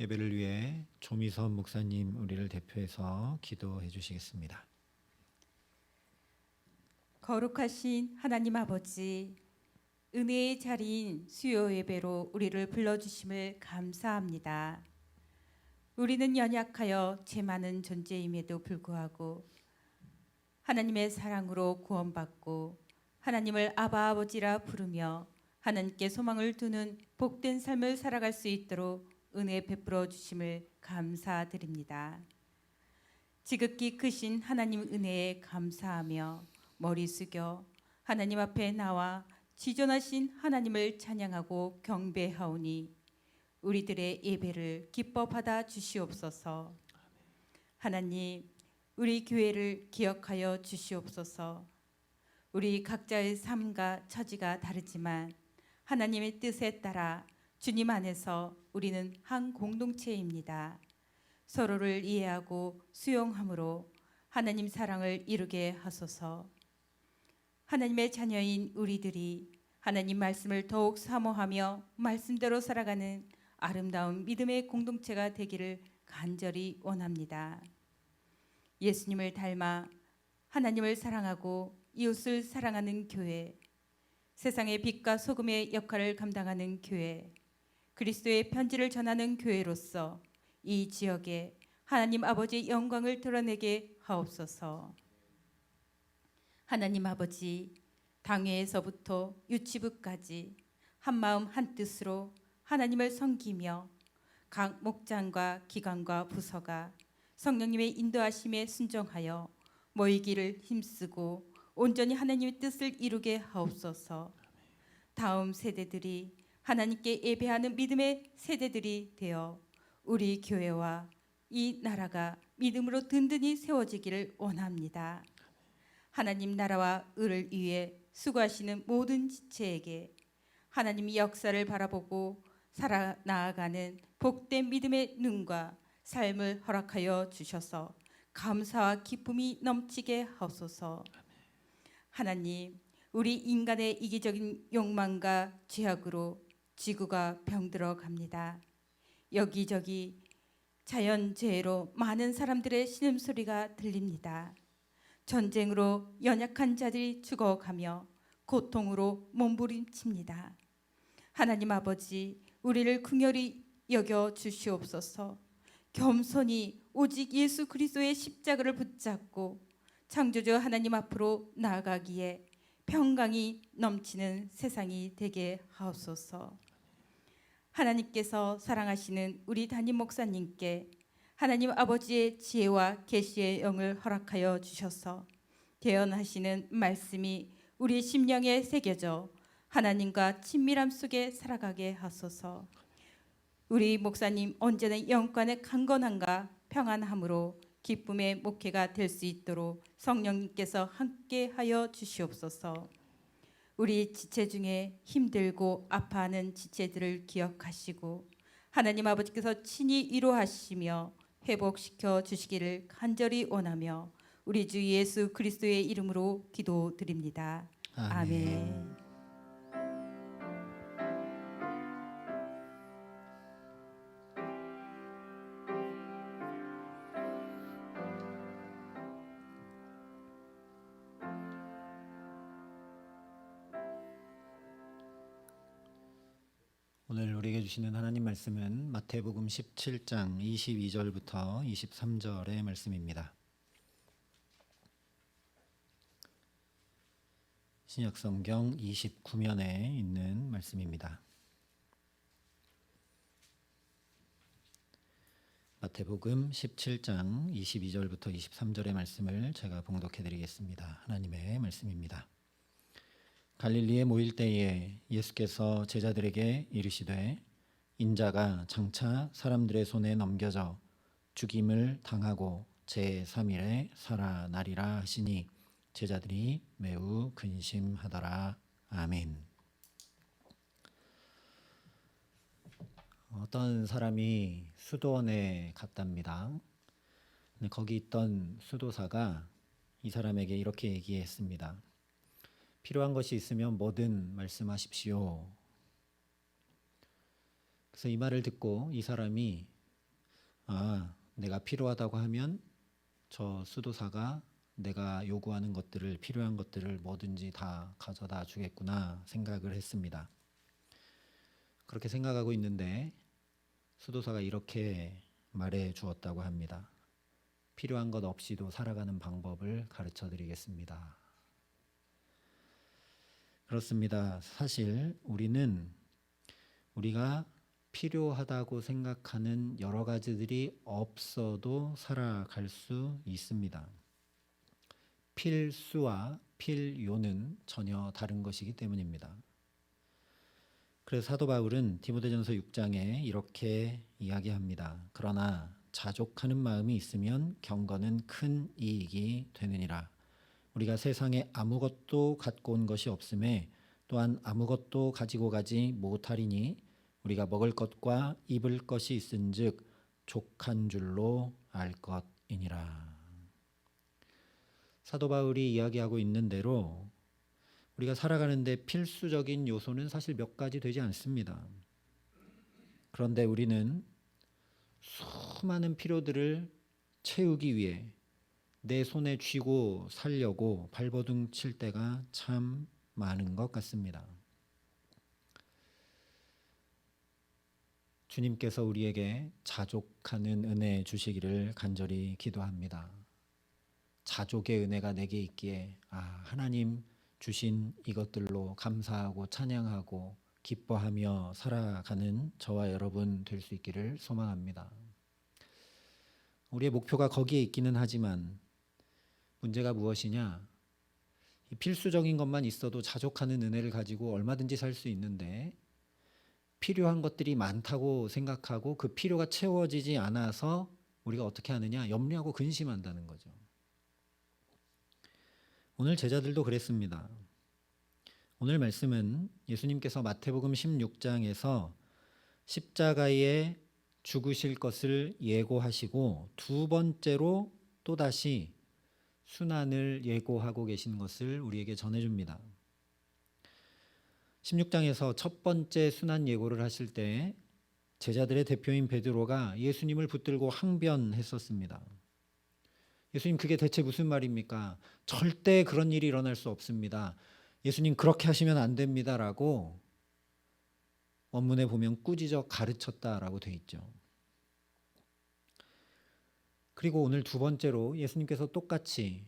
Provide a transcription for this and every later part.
예배를 위해 조미선 목사님 우리를 대표해서 기도해 주시겠습니다. 거룩하신 하나님 아버지, 은혜의 자리인 수요 예배로 우리를 불러 주심을 감사합니다. 우리는 연약하여 죄 많은 존재임에도 불구하고 하나님의 사랑으로 구원받고 하나님을 아바 아버지라 부르며 하나님께 소망을 두는 복된 삶을 살아갈 수 있도록 은혜 베풀어 주심을 감사드립니다. 지극히 크신 하나님 은혜에 감사하며 머리 숙여 하나님 앞에 나와 지존하신 하나님을 찬양하고 경배하오니 우리들의 예배를 기뻐 받아 주시옵소서. 하나님, 우리 교회를 기억하여 주시옵소서. 우리 각자의 삶과 처지가 다르지만 하나님의 뜻에 따라 주님 안에서 우리는 한 공동체입니다. 서로를 이해하고 수용함으로 하나님 사랑을 이루게 하소서. 하나님의 자녀인 우리들이 하나님 말씀을 더욱 사모하며 말씀대로 살아가는 아름다운 믿음의 공동체가 되기를 간절히 원합니다. 예수님을 닮아 하나님을 사랑하고 이웃을 사랑하는 교회, 세상의 빛과 소금의 역할을 감당하는 교회, 그리스도의 편지를 전하는 교회로서 이 지역에 하나님 아버지의 영광을 드러내게 하옵소서. 하나님 아버지 당회에서부터 유치부까지 한 마음 한 뜻으로 하나님을 섬기며 각 목장과 기관과 부서가 성령님의 인도하심에 순종하여 모이기를 힘쓰고 온전히 하나님의 뜻을 이루게 하옵소서. 다음 세대들이 하나님께 예배하는 믿음의 세대들이 되어 우리 교회와 이 나라가 믿음으로 든든히 세워지기를 원합니다. 하나님 나라와 의를 위해 수고하시는 모든 지체에게 하나님이 역사를 바라보고 살아 나아가는 복된 믿음의 눈과 삶을 허락하여 주셔서 감사와 기쁨이 넘치게 하옵소서. 하나님, 우리 인간의 이기적인 욕망과 죄악으로 지구가 병들어 갑니다. 여기저기 자연재해로 많은 사람들의 신음소리가 들립니다. 전쟁으로 연약한 자들이 죽어가며 고통으로 몸부림칩니다. 하나님 아버지, 우리를 긍휼히 여겨 주시옵소서. 겸손히 오직 예수 그리스도의 십자가를 붙잡고 창조주 하나님 앞으로 나아가기에 평강이 넘치는 세상이 되게 하옵소서. 하나님께서 사랑하시는 우리 담임 목사님께 하나님 아버지의 지혜와 계시의 영을 허락하여 주셔서 개연하시는 말씀이 우리 심령에 새겨져 하나님과 친밀함 속에 살아가게 하소서. 우리 목사님 언제나 영관의 강건함과 평안함으로 기쁨의 목회가 될 수 있도록 성령님께서 함께하여 주시옵소서. 우리 지체 중에 힘들고 아파하는 지체들을 기억하시고 하나님 아버지께서 친히 위로하시며 회복시켜 주시기를 간절히 원하며 우리 주 예수 그리스도의 이름으로 기도드립니다. 아멘. 오늘 주시는 하나님 말씀은 마태복음 17장 22절부터 23절의 말씀입니다. 신약 성경 29면에 있는 말씀입니다. 마태복음 17장 22절부터 23절의 말씀을 제가 봉독해 드리겠습니다. 하나님의 말씀입니다. 갈릴리에 모일 때에 예수께서 제자들에게 이르시되 인자가 장차 사람들의 손에 넘겨져 죽임을 당하고 제3일에 살아나리라 하시니 제자들이 매우 근심하더라. 아멘. 어떤 사람이 수도원에 갔답니다. 거기 있던 수도사가 이 사람에게 이렇게 얘기했습니다. 필요한 것이 있으면 뭐든 말씀하십시오. 그래서 이 말을 듣고 이 사람이 아, 내가 필요하다고 하면 저 수도사가 내가 요구하는 것들을 필요한 것들을 뭐든지 다 가져다 주겠구나 생각을 했습니다. 그렇게 생각하고 있는데 수도사가 이렇게 말해 주었다고 합니다. 필요한 것 없이도 살아가는 방법을 가르쳐 드리겠습니다. 그렇습니다. 사실 우리는 우리가 필요하다고 생각하는 여러 가지들이 없어도 살아갈 수 있습니다. 필수와 필요는 전혀 다른 것이기 때문입니다. 그래서 사도 바울은 디모데전서 6장에 이렇게 이야기합니다. 그러나 자족하는 마음이 있으면 경건은 큰 이익이 되느니라. 우리가 세상에 아무것도 갖고 온 것이 없음에 또한 아무것도 가지고 가지 못하리니 우리가 먹을 것과 입을 것이 있은즉 족한 줄로 알 것이니라. 사도 바울이 이야기하고 있는 대로 우리가 살아가는데 필수적인 요소는 사실 몇 가지 되지 않습니다. 그런데 우리는 수많은 필요들을 채우기 위해 내 손에 쥐고 살려고 발버둥 칠 때가 참 많은 것 같습니다. 주님께서 우리에게 자족하는 은혜 주시기를 간절히 기도합니다. 자족의 은혜가 내게 있기에 아 하나님 주신 이것들로 감사하고 찬양하고 기뻐하며 살아가는 저와 여러분 될 수 있기를 소망합니다. 우리의 목표가 거기에 있기는 하지만 문제가 무엇이냐? 이 필수적인 것만 있어도 자족하는 은혜를 가지고 얼마든지 살 수 있는데 필요한 것들이 많다고 생각하고 그 필요가 채워지지 않아서 우리가 어떻게 하느냐? 염려하고 근심한다는 거죠. 오늘 제자들도 그랬습니다. 오늘 말씀은 예수님께서 마태복음 16장에서 십자가에 죽으실 것을 예고하시고 두 번째로 또다시 순환을 예고하고 계신 것을 우리에게 전해줍니다. 16장에서 첫 번째 순환 예고를 하실 때 제자들의 대표인 베드로가 예수님을 붙들고 항변했었습니다. 예수님 그게 대체 무슨 말입니까? 절대 그런 일이 일어날 수 없습니다. 예수님 그렇게 하시면 안 됩니다라고 원문에 보면 꾸짖어 가르쳤다라고 돼 있죠. 그리고 오늘 두 번째로 예수님께서 똑같이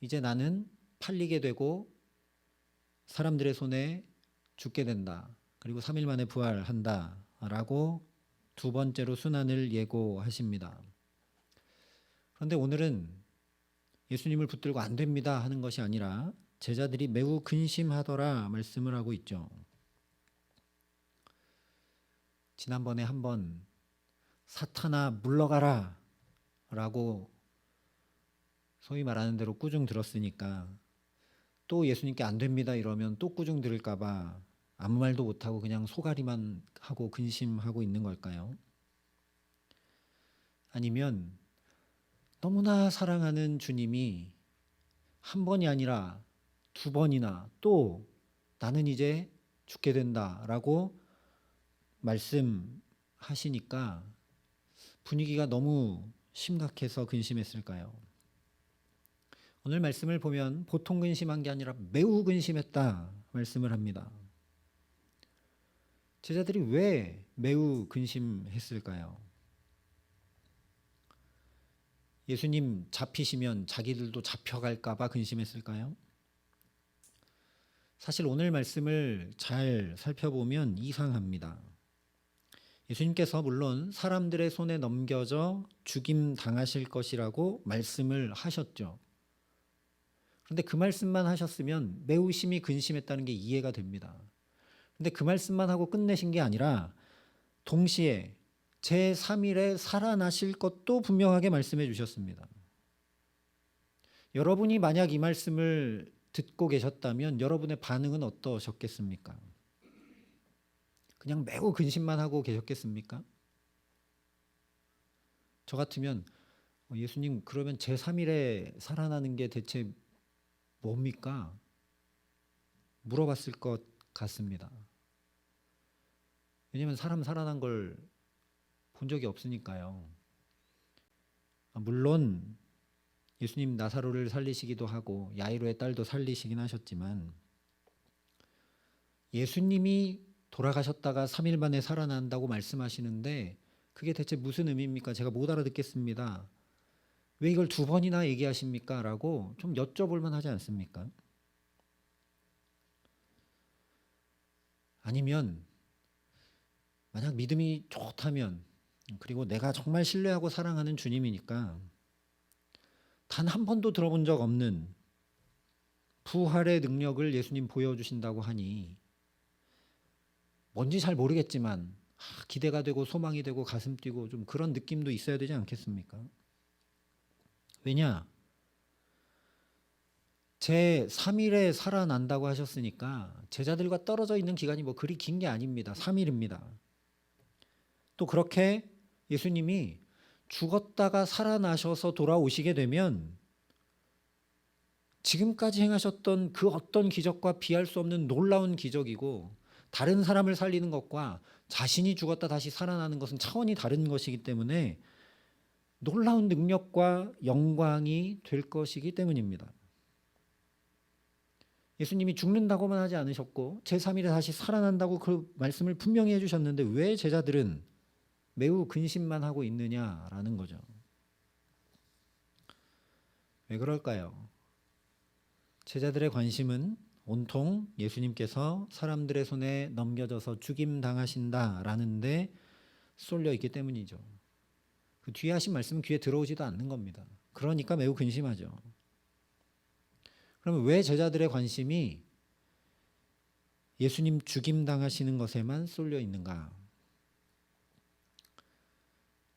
이제 나는 팔리게 되고 사람들의 손에 죽게 된다. 그리고 3일 만에 부활한다 라고 두 번째로 순환을 예고하십니다. 그런데 오늘은 예수님을 붙들고 안 됩니다 하는 것이 아니라 제자들이 매우 근심하더라 말씀을 하고 있죠. 지난번에 한번 사탄아 물러가라 라고 소위 말하는 대로 꾸중 들었으니까 또 예수님께 안 됩니다 이러면 또 꾸중 들을까봐 아무 말도 못하고 그냥 소가리만 하고 근심하고 있는 걸까요? 아니면 너무나 사랑하는 주님이 한 번이 아니라 두 번이나 또 나는 이제 죽게 된다 라고 말씀하시니까 분위기가 너무 심각해서 근심했을까요? 오늘 말씀을 보면 보통 근심한 게 아니라 매우 근심했다 말씀을 합니다. 제자들이 왜 매우 근심했을까요? 예수님 잡히시면 자기들도 잡혀갈까봐 근심했을까요? 사실 오늘 말씀을 잘 살펴보면 이상합니다. 예수님께서 물론 사람들의 손에 넘겨져 죽임 당하실 것이라고 말씀을 하셨죠. 그런데 그 말씀만 하셨으면 매우 심히 근심했다는 게 이해가 됩니다. 근데 그 말씀만 하고 끝내신 게 아니라 동시에 제 3일에 살아나실 것도 분명하게 말씀해 주셨습니다. 여러분이 만약 이 말씀을 듣고 계셨다면 여러분의 반응은 어떠셨겠습니까? 그냥 매우 근심만 하고 계셨겠습니까? 저 같으면 어, 예수님 그러면 제 3일에 살아나는 게 대체 뭡니까? 물어봤을 것 같습니다. 왜냐하면 사람 살아난 걸 본 적이 없으니까요. 아, 물론 예수님 나사로를 살리시기도 하고 야이로의 딸도 살리시긴 하셨지만 예수님이 돌아가셨다가 3일 만에 살아난다고 말씀하시는데 그게 대체 무슨 의미입니까? 제가 못 알아듣겠습니다. 왜 이걸 두 번이나 얘기하십니까? 라고 좀 여쭤볼 만하지 않습니까? 아니면 만약 믿음이 좋다면 그리고 내가 정말 신뢰하고 사랑하는 주님이니까 단 한 번도 들어본 적 없는 부활의 능력을 예수님 보여주신다고 하니 뭔지 잘 모르겠지만 아, 기대가 되고 소망이 되고 가슴 뛰고 좀 그런 느낌도 있어야 되지 않겠습니까? 왜냐? 제 3일에 살아난다고 하셨으니까 제자들과 떨어져 있는 기간이 뭐 그리 긴 게 아닙니다. 3일입니다. 또 그렇게 예수님이 죽었다가 살아나셔서 돌아오시게 되면 지금까지 행하셨던 그 어떤 기적과 비할 수 없는 놀라운 기적이고 다른 사람을 살리는 것과 자신이 죽었다 다시 살아나는 것은 차원이 다른 것이기 때문에 놀라운 능력과 영광이 될 것이기 때문입니다. 예수님이 죽는다고만 하지 않으셨고 제3일에 다시 살아난다고 그 말씀을 분명히 해주셨는데 왜 제자들은 매우 근심만 하고 있느냐라는 거죠. 왜 그럴까요? 제자들의 관심은 온통 예수님께서 사람들의 손에 넘겨져서 죽임 당하신다라는데 쏠려 있기 때문이죠. 그 뒤에 하신 말씀은 귀에 들어오지도 않는 겁니다. 그러니까 매우 근심하죠. 그러면 왜 제자들의 관심이 예수님 죽임 당하시는 것에만 쏠려 있는가?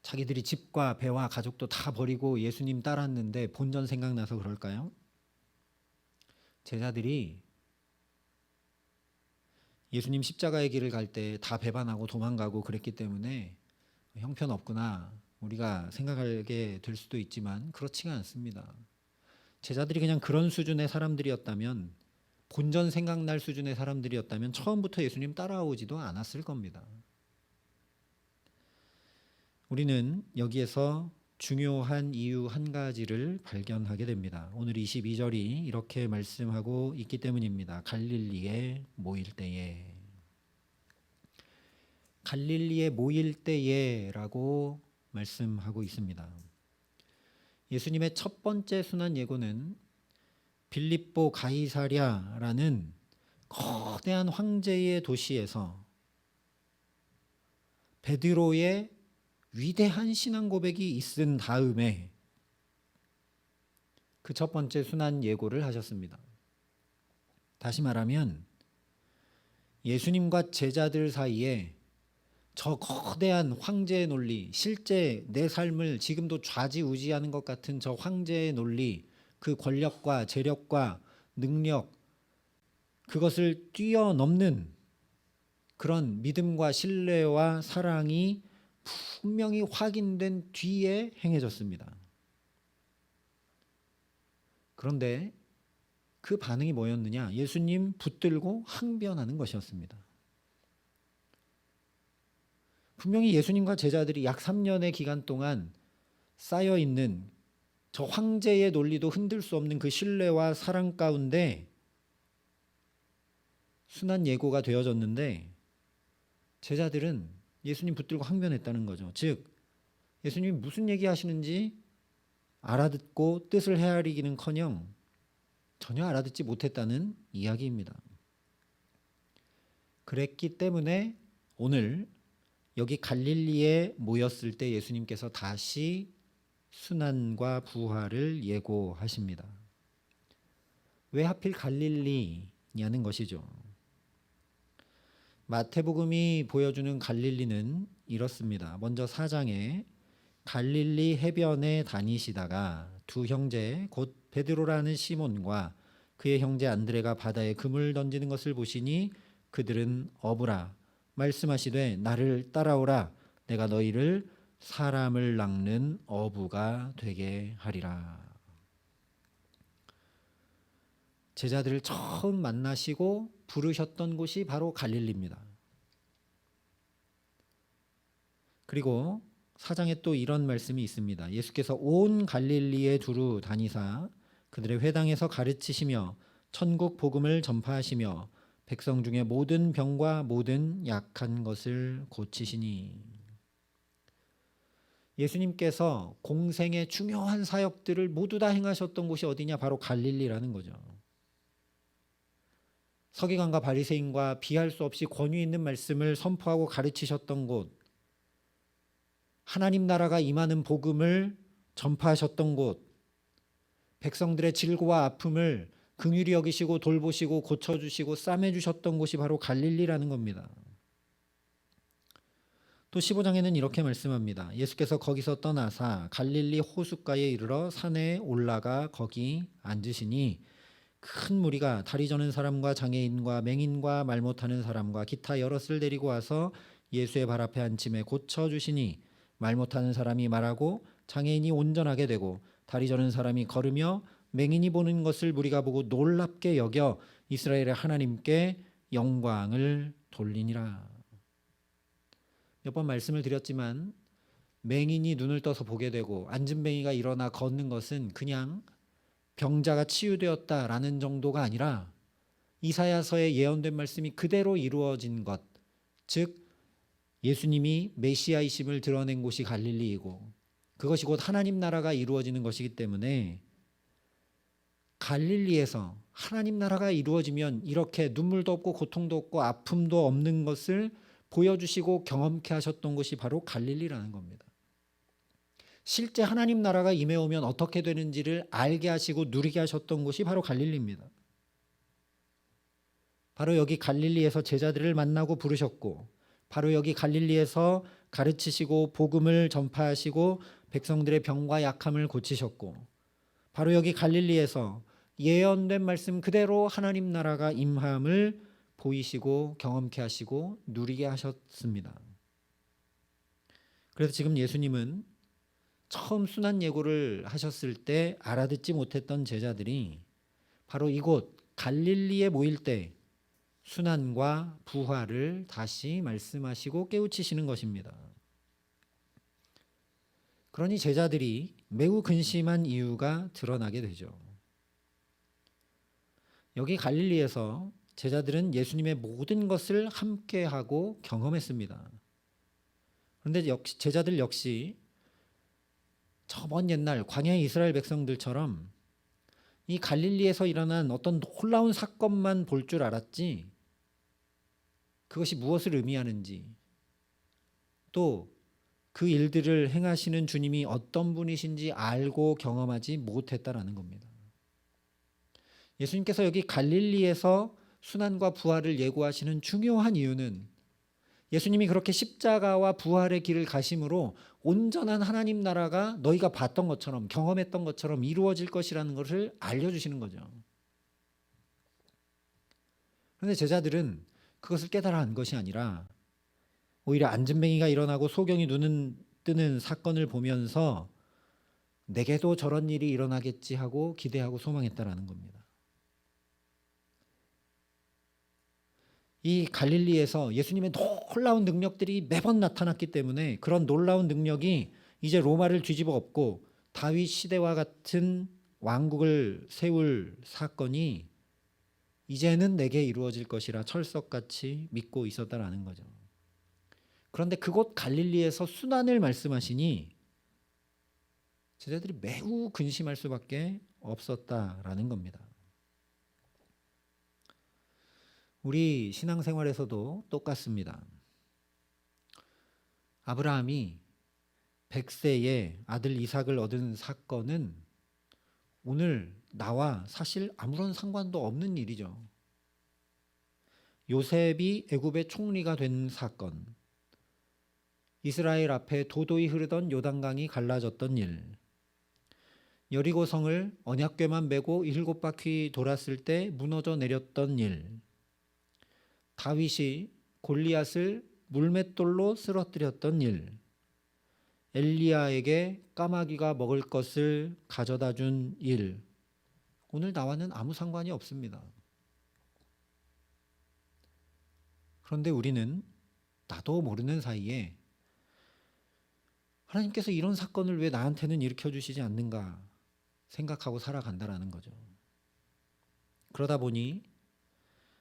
자기들이 집과 배와 가족도 다 버리고 예수님 따랐는데 본전 생각나서 그럴까요? 제자들이 예수님 십자가의 길을 갈 때 다 배반하고 도망가고 그랬기 때문에 형편없구나 우리가 생각하게 될 수도 있지만 그렇지가 않습니다. 제자들이 그냥 그런 수준의 사람들이었다면 본전 생각날 수준의 사람들이었다면 처음부터 예수님 따라오지도 않았을 겁니다. 우리는 여기에서 중요한 이유 한 가지를 발견하게 됩니다. 오늘 22절이 이렇게 말씀하고 있기 때문입니다. 갈릴리에 모일 때에 갈릴리에 모일 때에라고 말씀하고 있습니다. 예수님의 첫 번째 순환 예고는 빌립보 가이사랴라는 거대한 황제의 도시에서 베드로의 위대한 신앙 고백이 있은 다음에 그 첫 번째 순환 예고를 하셨습니다. 다시 말하면 예수님과 제자들 사이에 저 거대한 황제의 논리, 실제 내 삶을 지금도 좌지우지하는 것 같은 저 황제의 논리, 그 권력과 재력과 능력, 그것을 뛰어넘는 그런 믿음과 신뢰와 사랑이 분명히 확인된 뒤에 행해졌습니다. 그런데 그 반응이 뭐였느냐? 예수님 붙들고 항변하는 것이었습니다. 분명히 예수님과 제자들이 약 3년의 기간 동안 쌓여 있는 저 황제의 논리도 흔들 수 없는 그 신뢰와 사랑 가운데 순한 예고가 되어졌는데 제자들은 예수님 붙들고 항변했다는 거죠. 즉 예수님이 무슨 얘기 하시는지 알아듣고 뜻을 헤아리기는커녕 전혀 알아듣지 못했다는 이야기입니다. 그랬기 때문에 오늘 여기 갈릴리에 모였을 때 예수님께서 다시 순환과 부활을 예고하십니다. 왜 하필 갈릴리냐는 것이죠. 마태복음이 보여주는 갈릴리는 이렇습니다. 먼저 4장에 갈릴리 해변에 다니시다가 두 형제 곧 베드로라는 시몬과 그의 형제 안드레가 바다에 금을 던지는 것을 보시니 그들은 어부라 말씀하시되 나를 따라오라 내가 너희를 사람을 낚는 어부가 되게 하리라. 제자들을 처음 만나시고 부르셨던 곳이 바로 갈릴리입니다. 그리고 4장에 또 이런 말씀이 있습니다. 예수께서 온 갈릴리에 두루 다니사 그들의 회당에서 가르치시며 천국 복음을 전파하시며 백성 중에 모든 병과 모든 약한 것을 고치시니 예수님께서 공생의 중요한 사역들을 모두 다 행하셨던 곳이 어디냐 바로 갈릴리라는 거죠. 서기관과 바리새인과 비할 수 없이 권위 있는 말씀을 선포하고 가르치셨던 곳 하나님 나라가 임하는 복음을 전파하셨던 곳 백성들의 질고와 아픔을 긍휼히 여기시고 돌보시고 고쳐주시고 싸매 주셨던 곳이 바로 갈릴리라는 겁니다. 또 15장에는 이렇게 말씀합니다. 예수께서 거기서 떠나사 갈릴리 호숫가에 이르러 산에 올라가 거기 앉으시니 큰 무리가 다리 저는 사람과 장애인과 맹인과 말 못하는 사람과 기타 여럿을 데리고 와서 예수의 발 앞에 앉힘에 고쳐 주시니 말 못하는 사람이 말하고 장애인이 온전하게 되고 다리 저는 사람이 걸으며 맹인이 보는 것을 무리가 보고 놀랍게 여겨 이스라엘의 하나님께 영광을 돌리니라. 몇 번 말씀을 드렸지만 맹인이 눈을 떠서 보게 되고 앉은 맹이가 일어나 걷는 것은 그냥 병자가 치유되었다라는 정도가 아니라 이사야서에 예언된 말씀이 그대로 이루어진 것, 즉 예수님이 메시아이심을 드러낸 곳이 갈릴리이고 그것이 곧 하나님 나라가 이루어지는 것이기 때문에 갈릴리에서 하나님 나라가 이루어지면 이렇게 눈물도 없고 고통도 없고 아픔도 없는 것을 보여주시고 경험케 하셨던 곳이 바로 갈릴리라는 겁니다. 실제 하나님 나라가 임해오면 어떻게 되는지를 알게 하시고 누리게 하셨던 곳이 바로 갈릴리입니다. 바로 여기 갈릴리에서 제자들을 만나고 부르셨고, 바로 여기 갈릴리에서 가르치시고 복음을 전파하시고 백성들의 병과 약함을 고치셨고, 바로 여기 갈릴리에서 예언된 말씀 그대로 하나님 나라가 임함을 보이시고 경험케 하시고 누리게 하셨습니다. 그래서 지금 예수님은 처음 순환 예고를 하셨을 때 알아듣지 못했던 제자들이 바로 이곳 갈릴리에 모일 때 순환과 부활을 다시 말씀하시고 깨우치시는 것입니다. 그러니 제자들이 매우 근심한 이유가 드러나게 되죠. 여기 갈릴리에서 제자들은 예수님의 모든 것을 함께하고 경험했습니다. 그런데 역시 제자들 역시 저번 옛날 광야의 이스라엘 백성들처럼 이 갈릴리에서 일어난 어떤 놀라운 사건만 볼 줄 알았지 그것이 무엇을 의미하는지 또 그 일들을 행하시는 주님이 어떤 분이신지 알고 경험하지 못했다라는 겁니다. 예수님께서 여기 갈릴리에서 순환과 부활을 예고하시는 중요한 이유는 예수님이 그렇게 십자가와 부활의 길을 가심으로 온전한 하나님 나라가 너희가 봤던 것처럼 경험했던 것처럼 이루어질 것이라는 것을 알려주시는 거죠. 그런데 제자들은 그것을 깨달아 한 것이 아니라 오히려 안진뱅이가 일어나고 소경이 눈은 뜨는 사건을 보면서 내게도 저런 일이 일어나겠지 하고 기대하고 소망했다라는 겁니다. 이 갈릴리에서 예수님의 놀라운 능력들이 매번 나타났기 때문에 그런 놀라운 능력이 이제 로마를 뒤집어 엎고 다윗 시대와 같은 왕국을 세울 사건이 이제는 내게 이루어질 것이라 철석같이 믿고 있었다라는 거죠. 그런데 그곳 갈릴리에서 순환을 말씀하시니 제자들이 매우 근심할 수밖에 없었다라는 겁니다. 우리 신앙생활에서도 똑같습니다. 아브라함이 100세에 아들 이삭을 얻은 사건은 오늘 나와 사실 아무런 상관도 없는 일이죠. 요셉이 애굽의 총리가 된 사건, 이스라엘 앞에 도도히 흐르던 요단강이 갈라졌던 일, 여리고 성을 언약궤만 메고 일곱 바퀴 돌았을 때 무너져 내렸던 일, 다윗이 골리앗을 물맷돌로 쓰러뜨렸던 일, 엘리야에게 까마귀가 먹을 것을 가져다 준 일, 오늘 나와는 아무 상관이 없습니다. 그런데 우리는 나도 모르는 사이에 하나님께서 이런 사건을 왜 나한테는 일으켜 주시지 않는가 생각하고 살아간다라는 거죠. 그러다 보니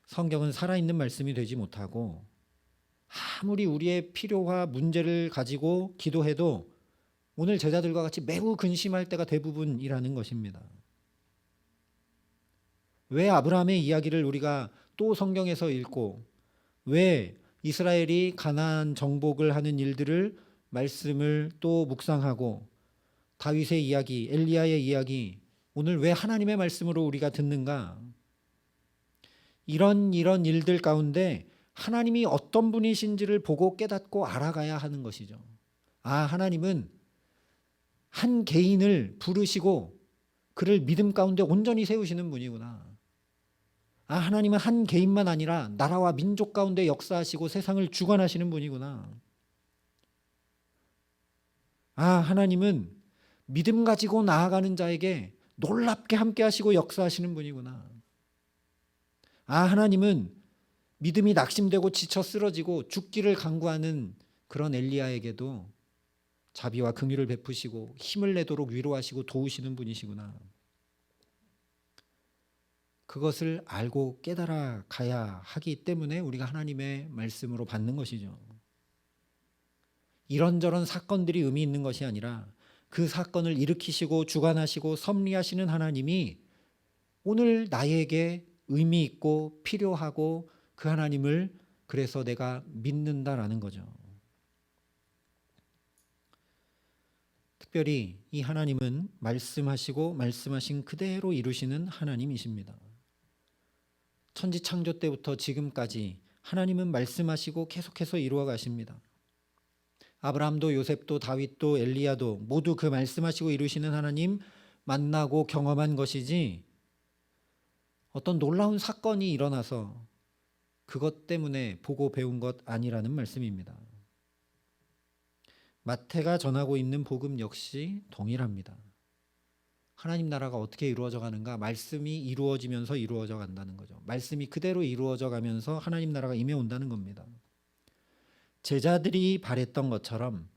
성경은 살아있는 말씀이 되지 못하고 아무리 우리의 필요와 문제를 가지고 기도해도 오늘 제자들과 같이 매우 근심할 때가 대부분이라는 것입니다. 왜 아브라함의 이야기를 우리가 또 성경에서 읽고 왜 이스라엘이 가나안 정복을 하는 일들을 말씀을 또 묵상하고 다윗의 이야기, 엘리야의 이야기 오늘 왜 하나님의 말씀으로 우리가 듣는가? 이런 이런 일들 가운데 하나님이 어떤 분이신지를 보고 깨닫고 알아가야 하는 것이죠. 아, 하나님은 한 개인을 부르시고 그를 믿음 가운데 온전히 세우시는 분이구나. 아, 하나님은 한 개인만 아니라 나라와 민족 가운데 역사하시고 세상을 주관하시는 분이구나. 아, 하나님은 믿음 가지고 나아가는 자에게 놀랍게 함께 하시고 역사하시는 분이구나. 아, 하나님은 믿음이 낙심되고 지쳐 쓰러지고 죽기를 강구하는 그런 엘리야에게도 자비와 긍휼을 베푸시고 힘을 내도록 위로하시고 도우시는 분이시구나. 그것을 알고 깨달아 가야 하기 때문에 우리가 하나님의 말씀으로 받는 것이죠. 이런저런 사건들이 의미 있는 것이 아니라 그 사건을 일으키시고 주관하시고 섭리하시는 하나님이 오늘 나에게 의미 있고 필요하고 그 하나님을 그래서 내가 믿는다라는 거죠. 특별히 이 하나님은 말씀하시고 말씀하신 그대로 이루시는 하나님이십니다. 천지 창조 때부터 지금까지 하나님은 말씀하시고 계속해서 이루어 가십니다. 아브라함도 요셉도 다윗도 엘리야도 모두 그 말씀하시고 이루시는 하나님 만나고 경험한 것이지 어떤 놀라운 사건이 일어나서 그것 때문에 보고 배운 것 아니라는 말씀입니다. 마태가 전하고 있는 복음 역시 동일합니다. 하나님 나라가 어떻게 이루어져 가는가? 말씀이 이루어지면서 이루어져 간다는 거죠. 말씀이 그대로 이루어져 가면서 하나님 나라가 임해 온다는 겁니다. 제자들이 바랬던 것처럼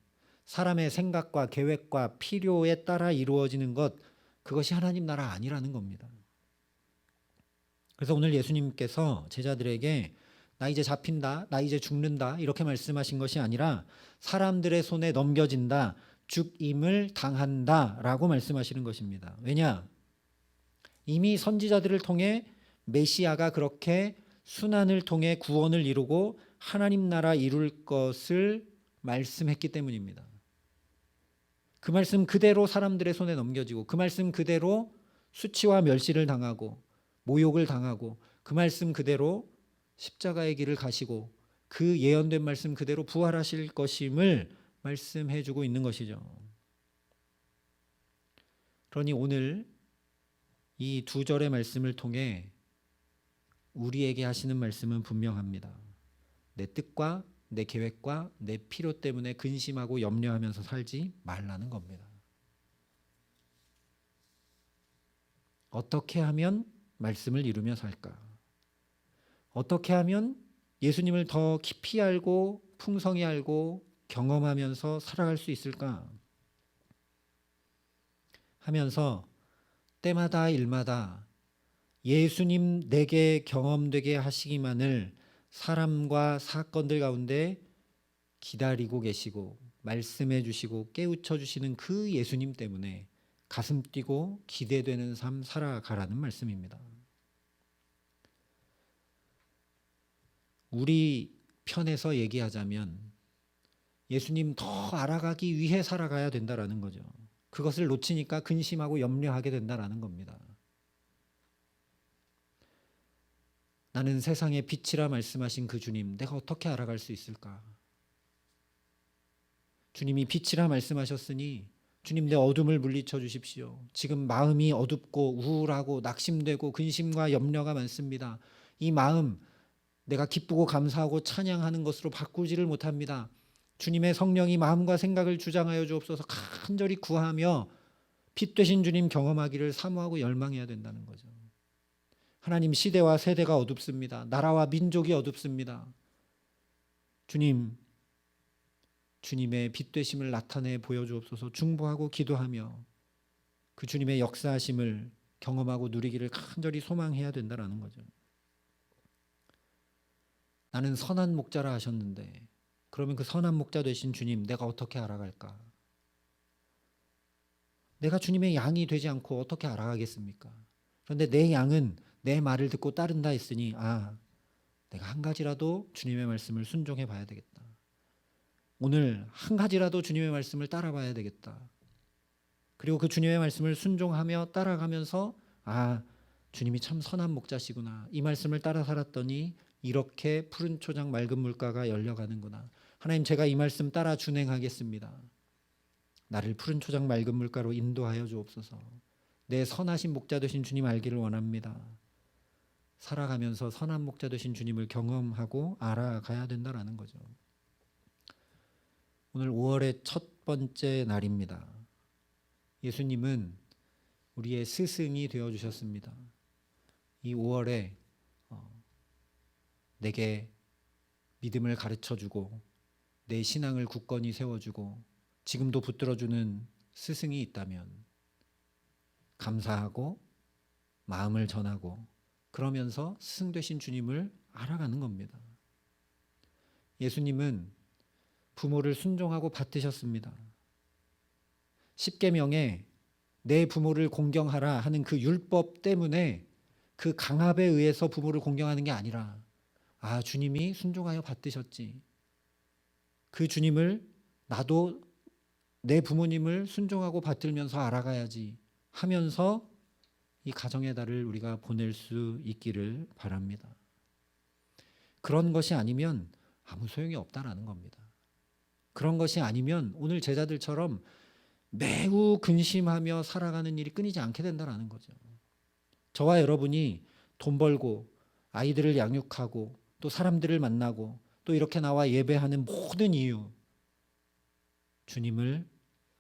사람의 생각과 계획과 필요에 따라 이루어지는 것 그것이 하나님 나라 아니라는 겁니다. 그래서 오늘 예수님께서 제자들에게 나 이제 잡힌다, 나 이제 죽는다 이렇게 말씀하신 것이 아니라 사람들의 손에 넘겨진다, 죽임을 당한다라고 말씀하시는 것입니다. 왜냐? 이미 선지자들을 통해 메시아가 그렇게 순환을 통해 구원을 이루고 하나님 나라 이룰 것을 말씀했기 때문입니다. 그 말씀 그대로 사람들의 손에 넘겨지고 그 말씀 그대로 수치와 멸시를 당하고 모욕을 당하고 그 말씀 그대로 십자가의 길을 가시고 그 예언된 말씀 그대로 부활하실 것임을 말씀해 주고 있는 것이죠. 그러니 오늘 이 두 절의 말씀을 통해 우리에게 하시는 말씀은 분명합니다. 내 뜻과 내 계획과 내 필요 때문에 근심하고 염려하면서 살지 말라는 겁니다. 어떻게 하면 말씀을 이루며 살까? 어떻게 하면 예수님을 더 깊이 알고 풍성히 알고 경험하면서 살아갈 수 있을까? 하면서 때마다 일마다 예수님 내게 경험되게 하시기만을 사람과 사건들 가운데 기다리고 계시고 말씀해 주시고 깨우쳐 주시는 그 예수님 때문에 가슴 뛰고 기대되는 삶 살아가라는 말씀입니다. 우리 편에서 얘기하자면 예수님 더 알아가기 위해 살아가야 된다라는 거죠. 그것을 놓치니까 근심하고 염려하게 된다라는 겁니다. 나는 세상의 빛이라 말씀하신 그 주님, 내가 어떻게 알아갈 수 있을까? 주님이 빛이라 말씀하셨으니 주님 내 어둠을 물리쳐 주십시오. 지금 마음이 어둡고 우울하고 낙심되고 근심과 염려가 많습니다. 이 마음 내가 기쁘고 감사하고 찬양하는 것으로 바꾸지를 못합니다. 주님의 성령이 마음과 생각을 주장하여 주옵소서 간절히 구하며 빛 되신 주님 경험하기를 사모하고 열망해야 된다는 거죠. 하나님 시대와 세대가 어둡습니다. 나라와 민족이 어둡습니다. 주님 주님의 빛 되심을 나타내 보여주옵소서 중보하고 기도하며 그 주님의 역사하심을 경험하고 누리기를 간절히 소망해야 된다라는 거죠. 나는 선한 목자라 하셨는데 그러면 그 선한 목자 되신 주님 내가 어떻게 알아갈까? 내가 주님의 양이 되지 않고 어떻게 알아가겠습니까? 그런데 내 양은 내 말을 듣고 따른다 했으니 아 내가 한 가지라도 주님의 말씀을 순종해 봐야 되겠다. 오늘 한 가지라도 주님의 말씀을 따라 봐야 되겠다. 그리고 그 주님의 말씀을 순종하며 따라가면서 아 주님이 참 선한 목자시구나. 이 말씀을 따라 살았더니 이렇게 푸른 초장 맑은 물가가 열려가는구나. 하나님 제가 이 말씀 따라 준행하겠습니다. 나를 푸른 초장 맑은 물가로 인도하여 주옵소서. 내 선하신 목자 되신 주님 알기를 원합니다. 살아가면서 선한 목자 되신 주님을 경험하고 알아가야 된다라는 거죠. 오늘 5월의 첫 번째 날입니다. 예수님은 우리의 스승이 되어 주셨습니다. 이 5월에 어, 내게 믿음을 가르쳐 주고 내 신앙을 굳건히 세워 주고 지금도 붙들어 주는 스승이 있다면 감사하고 마음을 전하고 그러면서 스승 되신 주님을 알아가는 겁니다. 예수님은 부모를 순종하고 받드셨습니다. 십계명에 내 부모를 공경하라 하는 그 율법 때문에 그 강압에 의해서 부모를 공경하는 게 아니라 아 주님이 순종하여 받드셨지. 그 주님을 나도 내 부모님을 순종하고 받들면서 알아가야지 하면서 이 가정의 달을 우리가 보낼 수 있기를 바랍니다. 그런 것이 아니면 아무 소용이 없다라는 겁니다. 그런 것이 아니면 오늘 제자들처럼 매우 근심하며 살아가는 일이 끊이지 않게 된다라는 거죠. 저와 여러분이 돈 벌고 아이들을 양육하고 또 사람들을 만나고 또 이렇게 나와 예배하는 모든 이유 주님을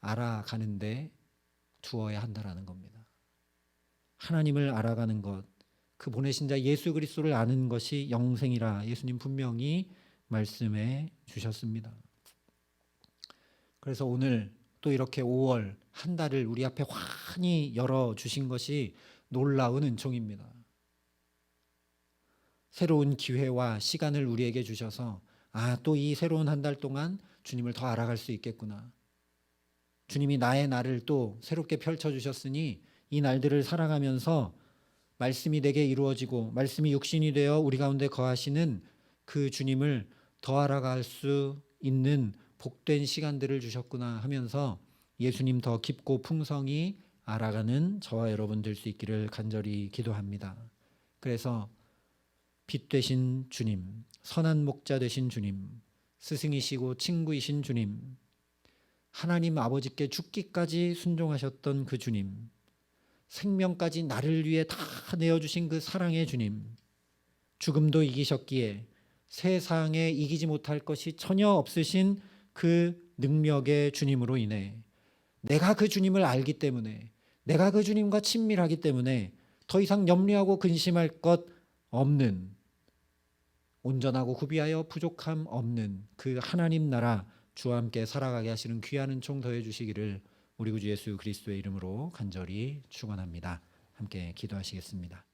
알아가는데 두어야 한다라는 겁니다. 하나님을 알아가는 것, 그 보내신 자 예수 그리스도를 아는 것이 영생이라 예수님 분명히 말씀해 주셨습니다. 그래서 오늘 또 이렇게 5월 한 달을 우리 앞에 환히 열어 주신 것이 놀라운 은총입니다. 새로운 기회와 시간을 우리에게 주셔서 아, 또 이 새로운 한 달 동안 주님을 더 알아갈 수 있겠구나. 주님이 나의 날을 또 새롭게 펼쳐 주셨으니 이 날들을 살아가면서 말씀이 내게 이루어지고 말씀이 육신이 되어 우리 가운데 거하시는 그 주님을 더 알아갈 수 있는 복된 시간들을 주셨구나 하면서 예수님 더 깊고 풍성히 알아가는 저와 여러분 될 수 있기를 간절히 기도합니다. 그래서 빛 되신 주님, 선한 목자 되신 주님, 스승이시고 친구이신 주님, 하나님 아버지께 죽기까지 순종하셨던 그 주님, 생명까지 나를 위해 다 내어주신 그 사랑의 주님, 죽음도 이기셨기에 세상에 이기지 못할 것이 전혀 없으신 그 능력의 주님으로 인해 내가 그 주님을 알기 때문에 내가 그 주님과 친밀하기 때문에 더 이상 염려하고 근심할 것 없는 온전하고 구비하여 부족함 없는 그 하나님 나라 주와 함께 살아가게 하시는 귀한 은총 더해 주시기를 우리 구주 예수 그리스도의 이름으로 간절히 축원합니다. 함께 기도하시겠습니다.